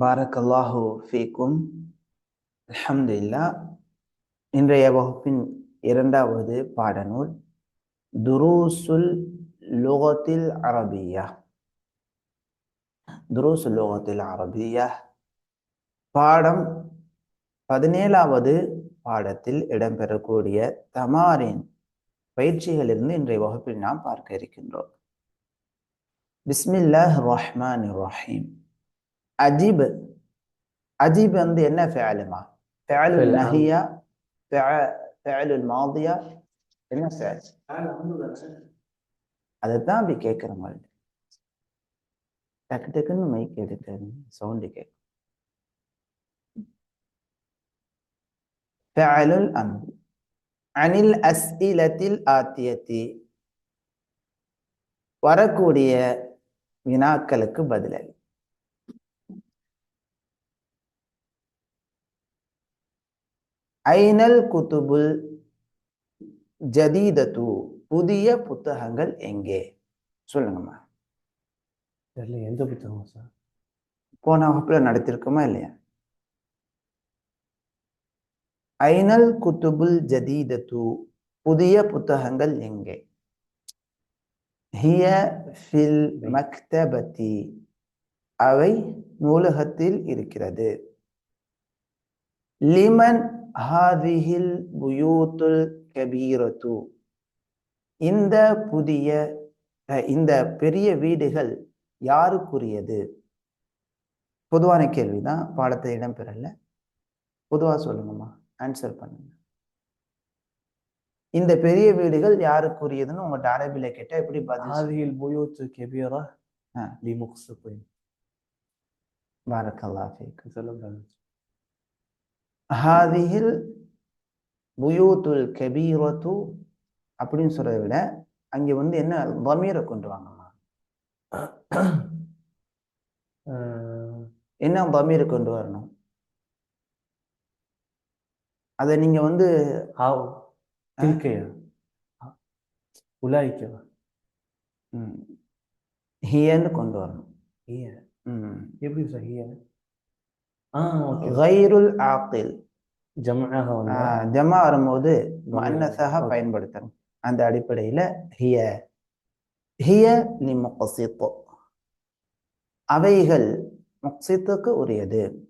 பாரக்கல்லாஹு ஃபீக்கும். அலமதுல்லா இன்றைய வகுப்பின் இரண்டாவது பாடநூல் துரூசுல் லோகத்தில் அரபியா. துரூசுல் லோகத்தில் அரபியா. பாடம் பதினேழாவது பாடத்தில் இடம்பெறக்கூடிய தமாரின் பயிற்சிகளிலிருந்து இன்றைய வகுப்பில் நாம் பார்க்க இருக்கின்றோம். பிஸ்மில்லாஹ் ரஹ்மான் ரஹீம். அஜீப் அஜீப் வந்து என்ன ஃபேலுமா ஃபேலுல் நஹியா ஃபேலுல் மாதியா என்ன ஃபேல் அதைத்தான் அப்படி கேட்குற மாதிரி டக்கு டக்குன்னு மைக் எடுக்காது சவுண்டு கேட்கும். ஃபேலுல் அம்பி அனில் அஸ்இலத்தில் ஆத்தியத்தி வரக்கூடிய வினாக்களுக்கு பதிலளி ஐனல் குத்துபுல் ஜதீதத்து புதிய புத்தகங்கள் எங்கே? சொல்லுங்கம்மா. தெரியல எந்த புத்தகம் சார்? போன வகுப்புல நடத்திருக்கோமா இல்லையா? ஐனல் குத்துபுல் ஜதீதத்து புதிய புத்தகங்கள் எங்கே? ஹிய ஃபில் மக்தபதி அவை நூலகத்தில் இருக்கிறது. லிமன் ஹாதிஹில் புயூத்துல் கபீரத்து. இந்த புதிய இந்த பெரிய வீடுகள் யாருக்குரியது? பொதுவான கேள்வி தான் பாடத்தை இடம்பெறல. பொதுவாக சொல்லுங்கம்மா ஆன்சர் பண்ணுங்க. இந்த பெரிய வீடுகள் யாருக்குரியதுன்னு உங்க அரபில கேட்டால் எப்படி பதில் புயூத்து கெபியரா பாரக்கல்லா சொல்லுங்கள் ஹாதிஹில் புயூத்துல் கபீரத்து அப்படின்னு சொல்றதை விட அங்கே வந்து என்ன பமீரை கொண்டு வாங்கம்மா. என்ன பமீரை கொண்டு வரணும்? அதை நீங்க வந்து உலாய்க்கவா? ஹியன்னு கொண்டு வரணும். ஹிய. எப்படி சார் ஹியன்னு? கைருல் ஆக்கில். ஜமாக ஜமா வரும்போது மன்னசாக பயன்படுத்தணும். அந்த அடிப்படையில ஹிய. ஹிய லி முக்சித்து அவைகள் முக்சித்துக்கு உரியது.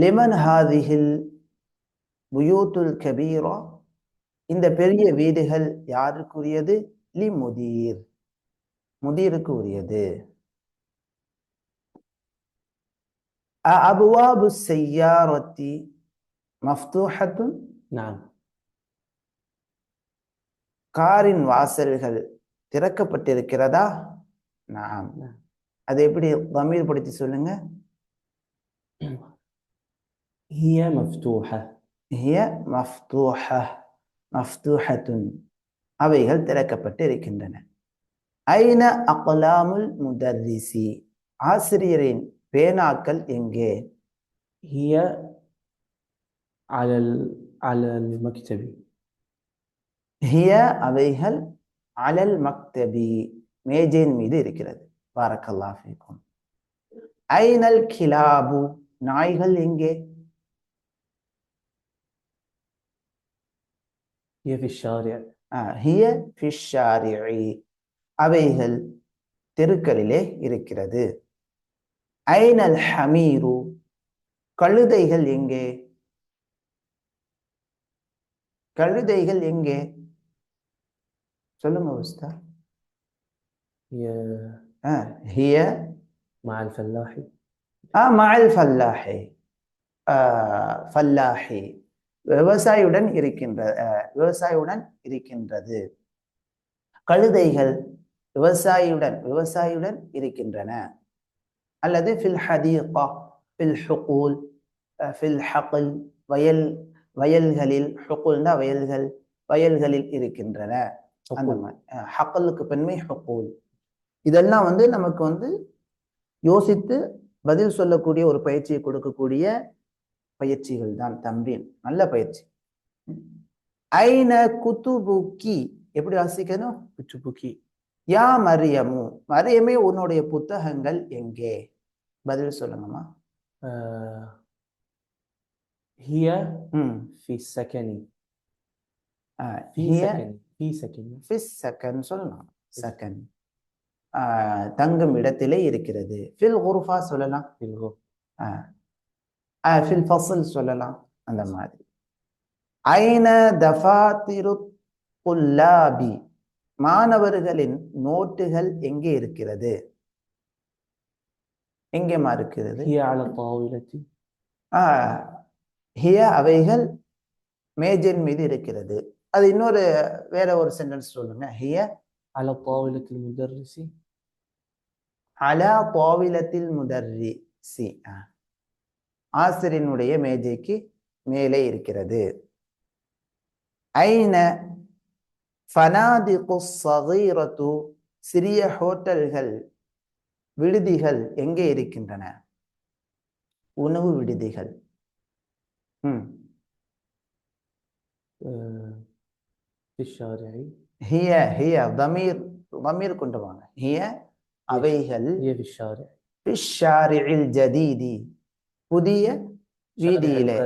லிமன் ஹாதிஹில் புயூத்துல் கபீரா. இந்த பெரிய வீடுகள் யாருக்குரியது? லி முதீர் முதீருக்கு உரியது. அபுவாபு செய்யாரத்தி மஃப்தூஹத்துன் نعم காரின் வாசல்கள் திறக்கப்பட்டிருக்கிறதா நாம் அது எப்படி தமீர் படுத்தி சொல்லுங்க هي مفتوحة ஹிய மஃப்தூஹ மஃப்தூஹத்துன் அவைகள் திறக்கப்பட்டு இருக்கின்றன ஐன அக்லாமுல் முதர்ரிசி ஆசிரியரின் பேனாக்கள் எங்கே? ஹிய அலல் அலல் மக்தபி ஹிய அவைகள் அலல் மக்தபி மேஜையின் மீது இருக்கிறது. பாரக்கல்லா ஃபீக்கும். ஐனல் கிலாபு? நாய்கள் எங்கே? அவைகள் தெருக்களிலே இருக்கிறது. ஐநல் ஹமீரு? கழுதைகள் எங்கே? கழுதைகள் எங்கே? சொல்லுங்க உஸ்தா. ஹிய மால் ஃபல்லாஹி ஆ மால் ஃபல்லாஹி ஃபல்லாஹி விவசாயியுடன் இருக்கின்ற விவசாயுடன் இருக்கின்றது. கழுதைகள் விவசாயியுடன் விவசாயியுடன் இருக்கின்றன. அல்லது ஃபில் ஹதீகா ஃபில் ஹுகூல் ஃபில் ஹகுல் வயல் வயல்களில் ஹுகூல்னா வயல்கள் வயல்களில் இருக்கின்றன. அந்த மாதிரி ஹக்கலுக்கு பெண்மை ஹுகூல் இதெல்லாம் வந்து நமக்கு வந்து யோசித்து பதில் சொல்லக்கூடிய ஒரு பயிற்சியை கொடுக்கக்கூடிய பயிற்சிகள் தான் தம்பின் நல்ல பயிற்சி. ஐன குத்துபுக்கி எப்படி வாசிக்கணும்? குச்சுபுக்கி யா மரியமு மரியமே உன்னுடைய புத்தகங்கள் எங்கே? பதில் சொல்லுங்கம்மா. ஹியர் ம். ஃபி செகண்ட் ஹியர் ஃபி செகண்ட் ஃபி செகண்ட் சொல்லலாம் செகண்ட் தங்கும் இடத்திலே இருக்கிறது. ஃபில் குருஃபா சொல்லலாம். ஃபில் ஃபில் ஃபசல் சொல்லலாம். அந்த மாதிரி. ஐன தஃபா திருக்குல்லாபி மாணவர்களின் நோட்டுகள் எங்கே இருக்கிறது? எங்கேமா இருக்கிறது ஆ ஹிய அவைகள் மேஜின் மீது இருக்கிறது. அது இன்னொரு வேற ஒரு சென்டென்ஸ் சொல்லுங்க. ஹிய? அல பாவிலத்தில் முதர்ரிசி. அல பாவிலத்தில் முதர்ரி சி ஆசிரியனுடைய மேஜைக்கு மேலே இருக்கிறது. ஐன ஃபனாதிகு சகீரத்து சிறிய ஹோட்டல்கள் விடுதிகள் எங்கே இருக்கின்றன? உணவு விடுதிகள். ம். ஹிய ஹிய தமீர் தமீர் கொண்டு வாங்க. ஹிய அவைகள். ஃபிஷாரில் ஜதீதி. புதிய வீதியிலே.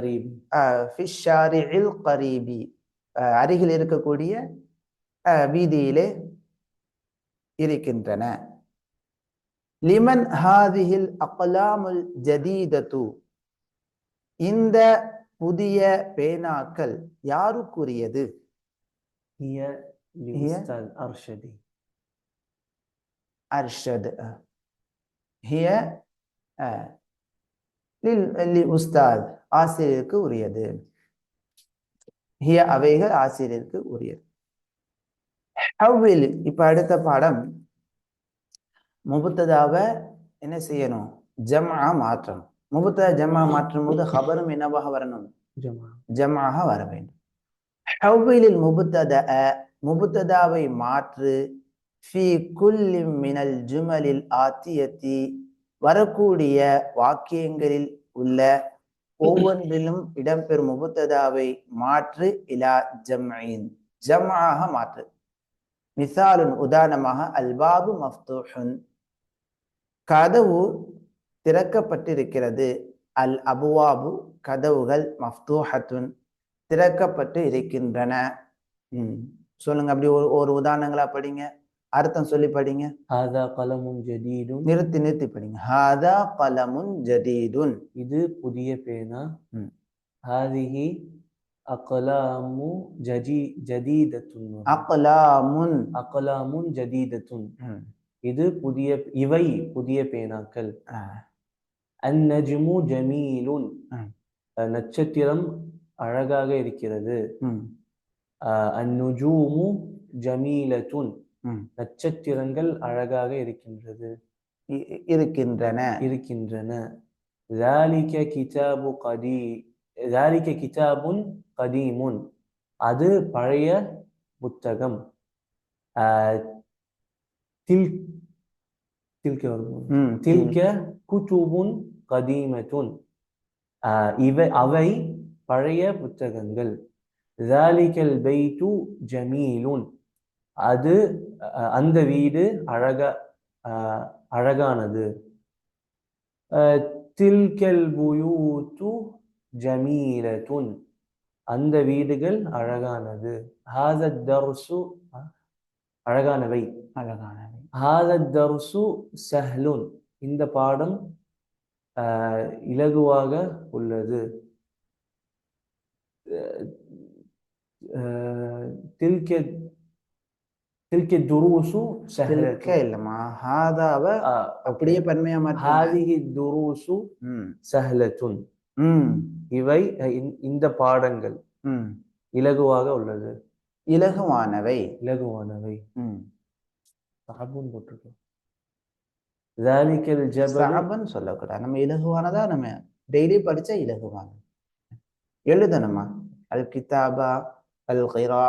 ஃபிஷாரில் கரீபி. அருகில் இருக்கக்கூடிய வீதியிலே இருக்கின்றன. லிமன் ஹாதிஹில் அக்கலாமுல் ஜதீதத்து இந்த புதிய பேனாக்கள் யாருக்குரியது? அர்ஷதி. அர்ஷத் ஹிய உஸ்தாத் ஆசிரியருக்கு உரியது. ஹிய அவைகள் ஆசிரியருக்கு உரியது. ஹவ்வில் இப்ப அடுத்த பாடம். முபுத்ததாவை என்ன செய்யணும்? ஜம்ஆ மாற்றணும். முபுத்ததா ஜம்ஆ மாற்றும் போது ஹபரும் என்னவாக வரணும்? ஜம்ஆக வர வேண்டும். ஹவ்விலில் முபுத்தத முபுத்ததாவை மாற்று. ஃபி குல்லி மினல் ஜுமலில் ஆத்தியத்தி. வரக்கூடிய வாக்கியங்களில் உள்ள ஒவ்வொன்றிலும் இடம்பெறும் முபுத்ததாவை மாற்று இலா ஜம்இன். ஜம்ஆக மாற்று. மிசாலுன் உதாரணமாக அல்பாபு மஃப்தூஹுன். கதவு திறக்கப்பட்டிருக்கிறது. அல் அபுவாபு கதவுகள் மஃப்தூஹத்துன் திறக்கப்பட்டு இருக்கின்றன ம். சொல்லுங்க அப்படி ஒரு ஒரு உதாரணங்களா படிங்க. அர்த்தம் சொல்லி படிங்க. ஹாதா கலமும் ஜதீதும் நிறுத்தி நிறுத்தி படிங்க. ஹாதா கலமுன் ஜதீதுன். இது புதிய பேனா. ஹாதிஹி அகலாமு ஜஜி ஜதீதத்துன். அகலாமுன். அகலாமுன் ஜதீதத்துன். இது புதிய இவை புதிய பேனாக்கள் ஆ, النجم جميل ம். அஹ் நட்சத்திரம் அழகாக இருக்கிறது ம், அஹ் النجوم جميلة ம். நட்சத்திரங்கள் அழகாக இருக்கின்றது இ- இ- இருக்கின்றன இருக்கின்றன ذلك كتاب قدي ذلك كتاب قديم அது பழைய புத்தகம் Til, tilke வரும்போது tilke குச்சூபுன் கதீமத்துன் இவை அவை பழைய புத்தகங்கள் ஜாலிகல் பெய்து ஜமீலுன் அது அந்த வீடு அழக அழகானது. தில்கல் புயூத்து ஜமீலத்துன் அந்த வீடுகள் அழகானது. ஹாசத் தர்சு அழகானவை. அழகானவை ஆதர்சு சஹ்லுன். இந்த பாடம் இலகுவாக உள்ளது. தில்கே தில்கே துருசு தில்க இல்லம்மா. ஹாதாவ அப்படியே பன்மையா மாற்றி ஹாதிகி துருசு சஹ்லத்துன். இவை இந்த பாடங்கள். இலகுவாக உள்ளது. இலகுவானவை. இலகுவானவை. சஹபுன்னு போட்டிருக்கோம். ஜாலிக்கல் ஜபன் சொல்லக்கூடாது. நம்ம இலகுவானதா நம்ம டெய்லி படிச்சா இலகுவான எழுதணுமா? அல் கிதாபா அல் கிரா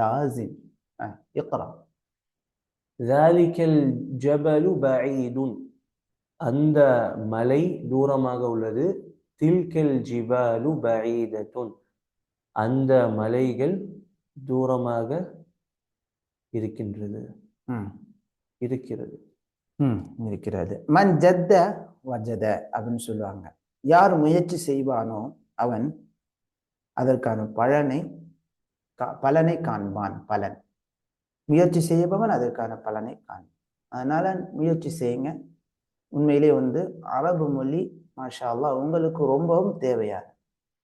லாசிம் இக்ரா. ஜாலிக்கல் ஜபலு பஈதுன் அந்த மலை தூரமாக உள்ளது. தில்கல் ஜிபாலு பஈதத்துன் அந்த மலைகள் தூரமாக இருக்கின்றது. இருக்கிறது. ம். இருக்கிறது. மன் ஜத்த வஜத அப்படின்னு சொல்லுவாங்க. யார் முயற்சி செய்வானோ அவன் அதற்கான பலனை பலனை காண்பான் பலன். முயற்சி செய்பவன் அதற்கான பலனை காண்பான். அதனால முயற்சி செய்யுங்க. உண்மையிலே வந்து அரபு மொழி மாஷா உங்களுக்கு ரொம்பவும் தேவையான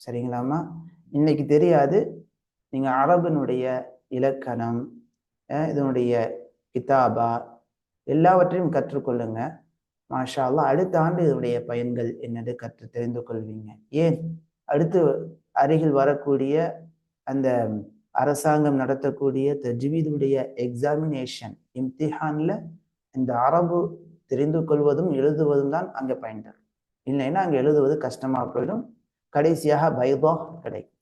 சரிங்களாம்மா? இன்னைக்கு தெரியாது. நீங்க அரபினுடைய இலக்கணம் இதனுடைய கிதாபா எல்லாவற்றையும் கற்றுக்கொள்ளுங்க. மாஷா அடுத்த ஆண்டு இதனுடைய பயன்கள் என்னது கற்று தெரிந்து கொள்வீங்க. ஏன்? அடுத்து அருகில் வரக்கூடிய அந்த அரசாங்கம் நடத்தக்கூடிய தஜ்வீதுடைய எக்ஸாமினேஷன் இம்திஹான்ல இந்த அரபு தெரிந்து கொள்வதும் எழுதுவதும் தான் அங்கே பயன் தரும் இல்லைன்னா அங்கே எழுதுவது கஷ்டமாக போயிடும். கடைசியாக பைதா கிடைக்கும்.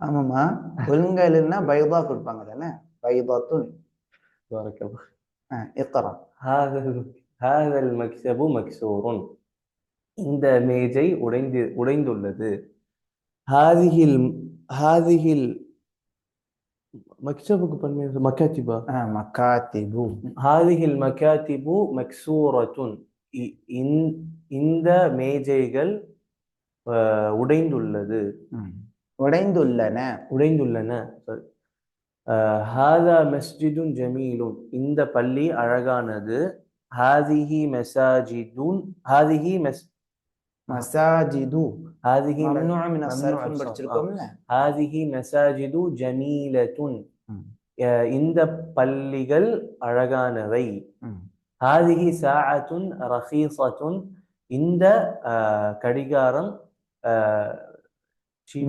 ஆமாம்மா. ஒழுங்கா இல்லைன்னா பைதா கொடுப்பாங்க தானே? பைதா தூண். இத்தரா ஹாதல் மக்சபு மக்சூருன். இந்த மேஜை உடைந்து உடைந்துள்ளது. ஹாதிஹில் ஹாதிஹில் மக்சபுக்கு பன்மை மக்காத்திபா. மக்காத்திபு. ஹாதிஹில் மக்காத்திபு மக்சூரத்துன். இந்த மேஜைகள் உடைந்துள்ளது. உடைந்துள்ளன. உடைந்துள்ளன. ஹாதா மஸ்ஜிதுன் ஜமீலுன். இந்த பள்ளி அழகானது. ஹாதிஹி மெசாஜிதுன். ஹாதிஹி மெஸ் மசாஜிது. ஹாதிஹி ஹாதிஹி மசாஜிது ஜமீலதுன் இந்த பள்ளிகள் அழகானவை. ஹாதிஹி சாஅத்துன் ரஹீசத்துன் இந்த கடிகாரம்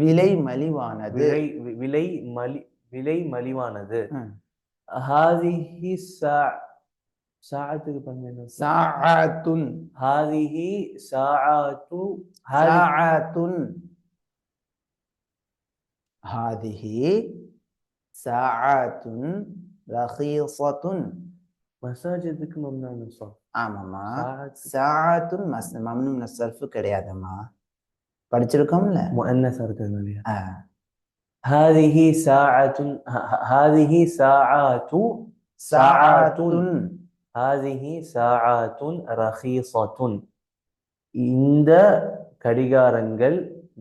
விலை மலிவானது. விலை விலை மலி விலை மலிவானது. ஹாதிஹி சா சாத்துக்கு பண்ண சாத்துன் ஹாதிஹி சாத்து சாத்துன் ஹாதிஹி சாத்துன் ரஹீசத்துன் மசாஜிதுக்கு மம்னா நுசாப் ஆமாம்மா ساعة சாஅத்துன் மஸ் மம்னூ மின சர்ஃப் கிடையாதும்மா படிச்சிருக்கோம்ல مؤنث இருக்கிறது இல்லையா ஆ. هذه ساعة ه- ه- هذه ساعات ساعات சாஅத்துன் هذه ساعات رخيصة இந்த கடிகாரங்கள்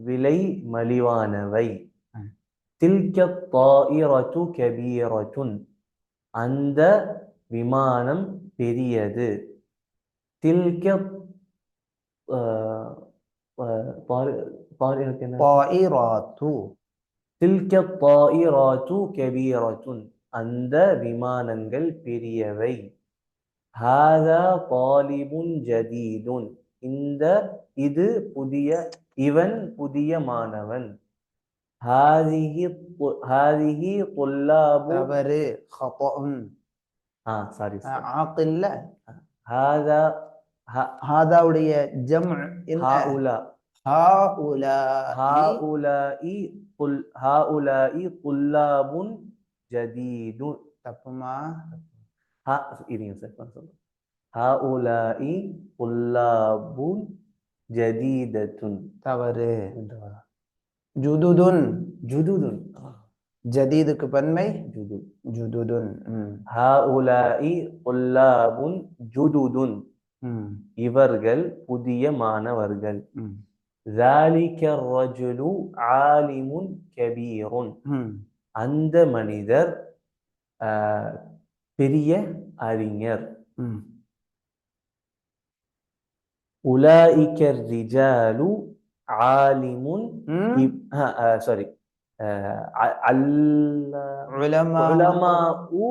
விலை மலிவானவை ம். تلك الطائرة كبيرة அந்த விமானம் பெரியது தில்க அந்த விமானங்கள் பெரியவை ஜதீதுன் இந்த இது புதிய இவன் புதிய மாணவன் ஹாதிஹி துல்லாபு தவறு ஹதா சாரி ஆ ஹாதா ஹாதாவுடைய ஜம் ஹாஉலா. ஹாஉலா ஹாஉலாஇ குல் ஹாஉலாஇ குல்லாபுன் ஜதீது. தப்புமா? ஹா இருங்க சார் சொல்லுங்க ஹாஉலாஇ குல்லாபுன் ஜதீதத்துன். தவறு. ஜுதுதுன். ஜுதுதுன். ஜதீதுக்கு பன்மை ஜுது ஜுதுதுன். ஹாஉலாஇ குல்லாபுன் ஜுதுதுன். இவர்கள் புதிய மாணவர்கள். ஆலிமுன் கபீருன் அந்த மனிதர் பெரிய அறிஞர். உலாயிக்கர் ரிஜாலு ஆலிமுன் சாரி அல்ல உலமா உ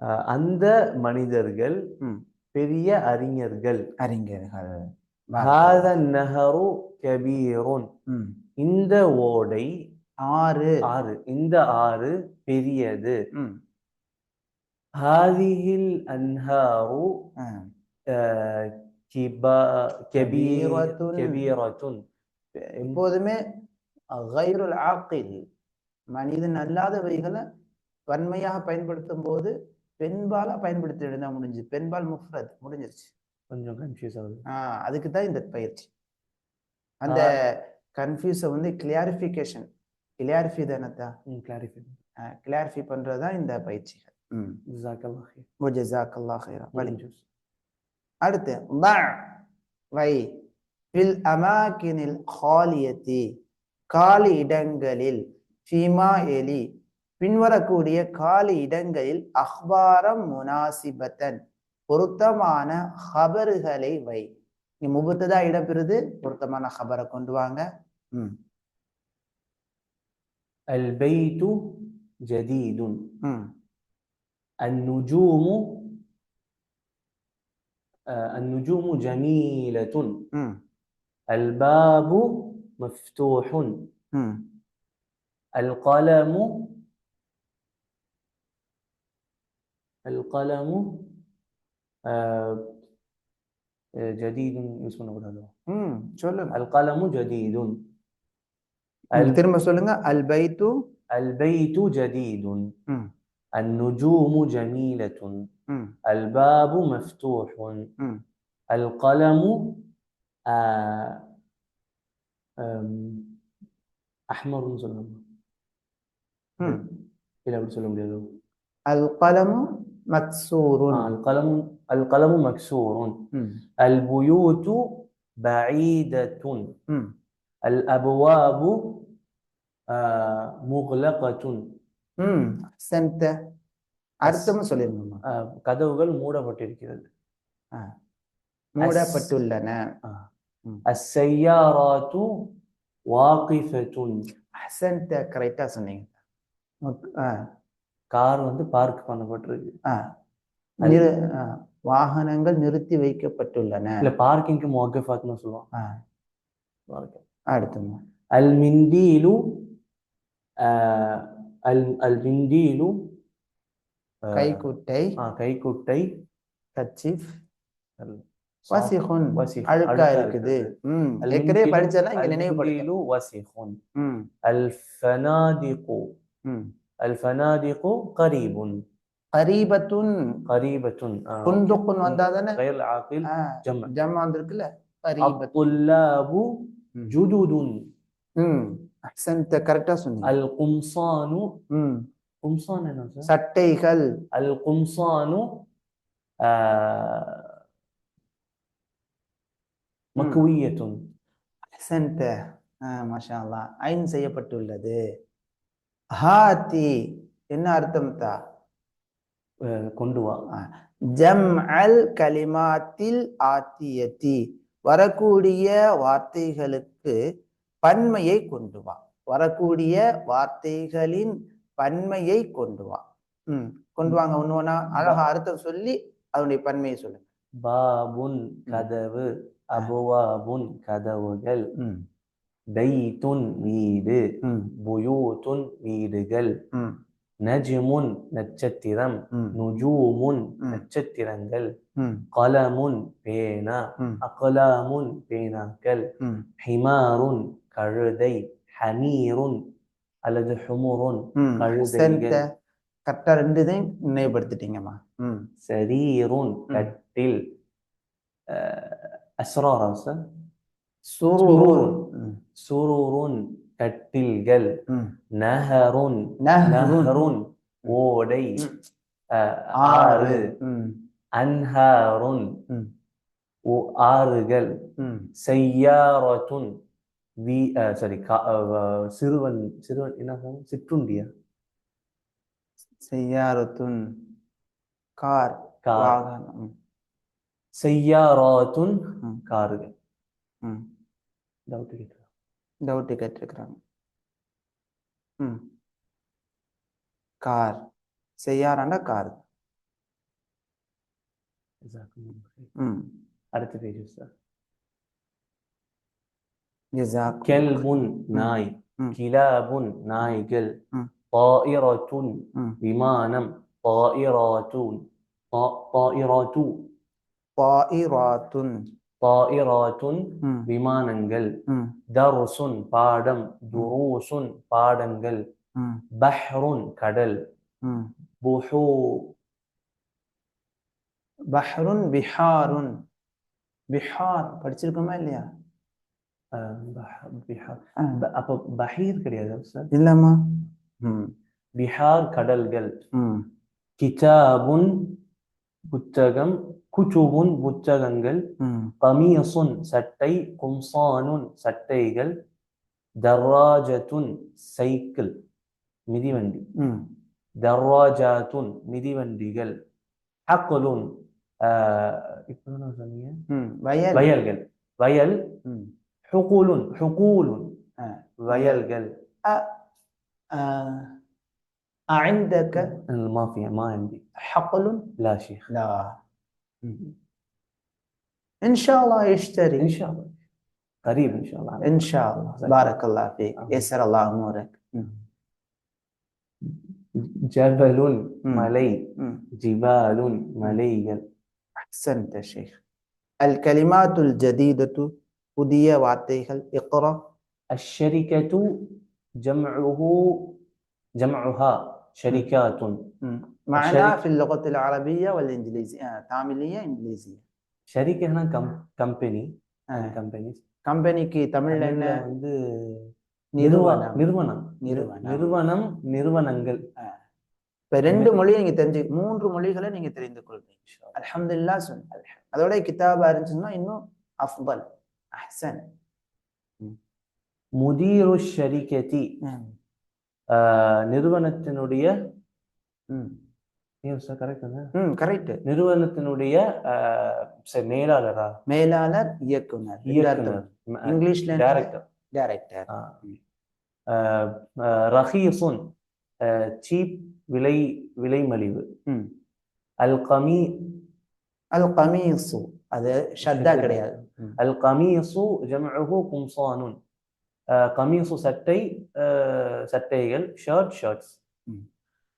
அந்த மனிதர்கள் பெரிய அறிஞர்கள். அறிஞர்கள். நஹரு கபீரோன். இந்த ஓடை ஆறு. ஆறு. இந்த ஆறு பெரியது. ஹாதிஹில் அன்ஹாரு கபீரத்துன். எப்போதுமே கைருல் ஆக்கில் மனிதன் அல்லாதவைகளை வன்மையாக பயன்படுத்தும் போது பெண்பாலா பயன்படுத்தி எழுத முடிஞ்சு பெண்பால் முஃப்ரத் முடிஞ்சிருச்சு. கொஞ்சம் கன்ஃபியூஸ் ஆகுது. ஆஹ் அதுக்கு தான் இந்த பயிற்சி. அந்த கன்ஃபியூஸை வந்து கிளியாரிஃபிகேஷன் கிளியாரிஃபி தானத்தா கிளாரிஃபை கிளியாரிஃபை பண்றது தான் இந்த பயிற்சிகள். ம். ஹைர். ஜஸாக்கல்லாஹ் ஹைரா. வலி ஜூஸ். அடுத்து ضع வை ஃபில் அமாக்கினில் காலியத்தி காலி இடங்களில் ஃபீமா எலி பின்வரக்கூடிய காலி இடங்களில் அஹ்பாரம் முனாசிபத்தன் பொருத்தமான ஹபறுகளை வை இங்க முபத்ததா இடம்பெறுது பொருத்தமான ஹபரை கொண்டு வாங்க ம் البيت جديد ம் النجوم آه، النجوم جميلة ம் الباب مفتوح ம் القلم القلم آه، آه، جديد اسمه هذا ம் சொல்லுங்க القلم جديد ம், ال- திரும்ப சொல்லுங்க அல் பைத்து البيت جديد ம் النجوم جميلة ம் الباب مفتوح ம் القلم آه، آم، أحمر சொல்லுங்க ம் இல்ல அப்படி சொல்ல முடியாது அல் கலமு மக்சூருன் آه، القلم القلم مكسور ம் البيوت بعيدة ம் الأبواب آه، مغلقة ம் சென்ட அர்த்தமும் சொல்லிருங்கம்மா آه، கதவுகள் மூடப்பட்டிருக்கிறது மூடப்பட்டுள்ளன السيارات واقفة அசன்ட கரெக்டா சொன்னீங்க மக்- ஆ, கார் வந்து பார்க் பண்ணப்பட்டிருக்கு. நிறு வாகனங்கள் நிறுத்தி வைக்கப்பட்டுள்ளன. இல்ல பார்க்கிங்க்கு மொகஃபாக்னு சொல்லுவோம். அடுத்து அல் மிந்தீலு அல் அல் மிந்தீலு கைக்குட்டை. கைக்குட்டை. கச்சிஃப். வசிஹுன். அழுக்கா இருக்குது. ம். ஏற்கனவே படிச்சனா இங்க நினைவுபடுத்தணும் வசிஹுன். அல் ஃபனாதிகு. அல் ஃபனாதிகு கரீபுன் கரீபத்துன் கரீபத்துன் குந்துக்குன் வந்தா தானே கயர் ஆக்கில் ஜம் ஜம் வந்திருக்குல்ல கரீபத்துல்லாபு ஜுதுதுன் ம் அஹ்சன்த கரெக்டா சொன்னீங்க. அல் கும்சானு ம் கும்சான் என்ன சட்டைகள். அல் கும்சானு மக்குவியத்துன் அஹ்சன்த மாஷா அல்லாஹ் ஐன் செய்யப்பட்டுள்ளது. ஹாத்தி என்ன அர்த்தம் தா? கொண்டு வா. ஜம் அல் கலிமாத்தில் ஆத்தியத்தி வரக்கூடிய வார்த்தைகளுக்கு பன்மையை கொண்டு வா. வரக்கூடிய வார்த்தைகளின் பன்மையை கொண்டு வா. ம் கொண்டு வாங்க ஒன்று ஒன்றா அழகா அர்த்தம் சொல்லி அதனுடைய பன்மையை சொல்லுங்க. பாபுன் கதவு அபுவாபுன் கதவுகள். பைத்துன் வீடு புயூத்துன் வீடுகள். நஜ்முன் நட்சத்திரம் நுஜூமுன். நட்சத்திரங்கள். கலமுன் பேனா அகலாமுன் பேனாக்கள். ஹிமாருன் கழுதை ஹமீருன் அல்லது ஹுமுருன் கழுதைகள். சென்ட கரெக்டாக ரெண்டு இதையும் நினைவுபடுத்திட்டீங்கம்மா சரீருன் கட்டில் அஸ்ராரா சார் சுரூர். சுரூருன் கட்டில்கள். நஹருன். நஹ்ருன். ஓடை. ஆறு. அன்ஹாருன் ஆறுகள். ம். சையாரத்துன் வி சாரி சிறுவன் சிறுவன் என்ன சொன்னாங்க? சிற்றுண்டியா? செய்யாரத்துன் கார். கார். செய்யாராத்துன் ம், காருகள் ம் டவுட் கேட்குறேன் டவுட்டு கேட்டிருக்கிறாங்க ம் கார் செய்யாராண்டா கார் ம் அடுத்த பேஜ் சார் ஜிசாக் கெல்புன் நாய் ம். கிலாபுன் நாய்கள் ம். தாயிரத்துன் ம் விமானம் தாயிராத்துன் தா- தாயிராத்து பாயிராத்துன் தாயிராத்துன் ம் விமானங்கள் ம் தர்சுன் பாடம் துரூசுன் பாடங்கள் ம் பஹ்ருன் கடல் ம் புஹூ பஹ்ருன் பிஹாருன் பிஹார் படிச்சிருக்கோமா இல்லையா அஹ், பஹ- பிஹார் ஆ, ப- அப்போ பஹீர் கிடையாது சார் இல்லம்மா ம் பிஹார் கடல்கள் ம் கிதாபுன் புத்தகம் குச்சுபுன் புத்தகங்கள் ம் கமீசுன் சட்டை கும்சானுன் சட்டைகள் தர்ராஜத்துன் சைக்கிள் மிதிவண்டி ம் தர்ராஜாத்துன் மிதிவண்டிகள் ஹக்குலுன் இப்போ என்ன சொன்னீங்க ம் வயல் வயல்கள் வயல் ம் ஹுகூலுன் ஹுகூலுன் ஆ. வயல்கள் آه، أعندك ما في ما عندي حقل؟ لا شيخ لا إن شاء الله يشتري ان شاء الله قريب ان شاء الله إن شاء الله بارك الله فيك آمين. يسر الله أمورك جبل مم. மலை مم. جبال மலைகள் أحسنت يا شيخ الكلمات الجديدة புதிய வார்த்தைகள் اقرأ الشركة جمعه جمعها شركات مم. معنا الشركة- في اللغة العربية والإنجليزية آه، تعاملية إنجليزية شركة هنا كم كمباني آه. كمباني கம்பெனிக்கு தமிழ்ல என்ன வந்து நிறுவனம் நிறுவனம் நிறுவனம். நிறுவனம் நிறுவனங்கள் இப்ப ரெண்டு மொழி நீங்க தெரிஞ்சு மூன்று மொழிகளை நீங்க தெரிந்து கொள்றீங்க அல்ஹம்துலில்லா சொன்ன அதோட கிதாபா இருந்துச்சுன்னா இன்னும் அஃபல் அஹ்சன் முதீரு ஷரிகதி ஆஹ், நிறுவனத்தினுடைய கரெக்ட் நிறுவனத்தினுடைய மேலாளரா? மேலாளர் இயக்குனர். இயக்குனர். இங்கிலீஷ்ல டைரக்டர் டைரக்டர் ரஹீசுன் சீப் விலை விலை மலிவு அல் கமி அல் கமீசு அது ஷத்தா கிடையாது. அல் கமீசு ஜம்உஹு கும்சானுன். கமீசு சட்டை ஆஹ், சட்டைகள் ஷர்ட் ஷர்ட்ஸ்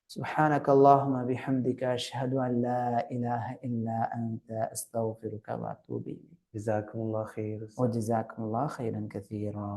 سبحانك اللهم بحمدك أشهد أن لا إله إلا أنت أستغفرك وأتوب إليك ஜிசாக்குமுல்லாஹ் خير وجزاكم الله خيرا كثيرا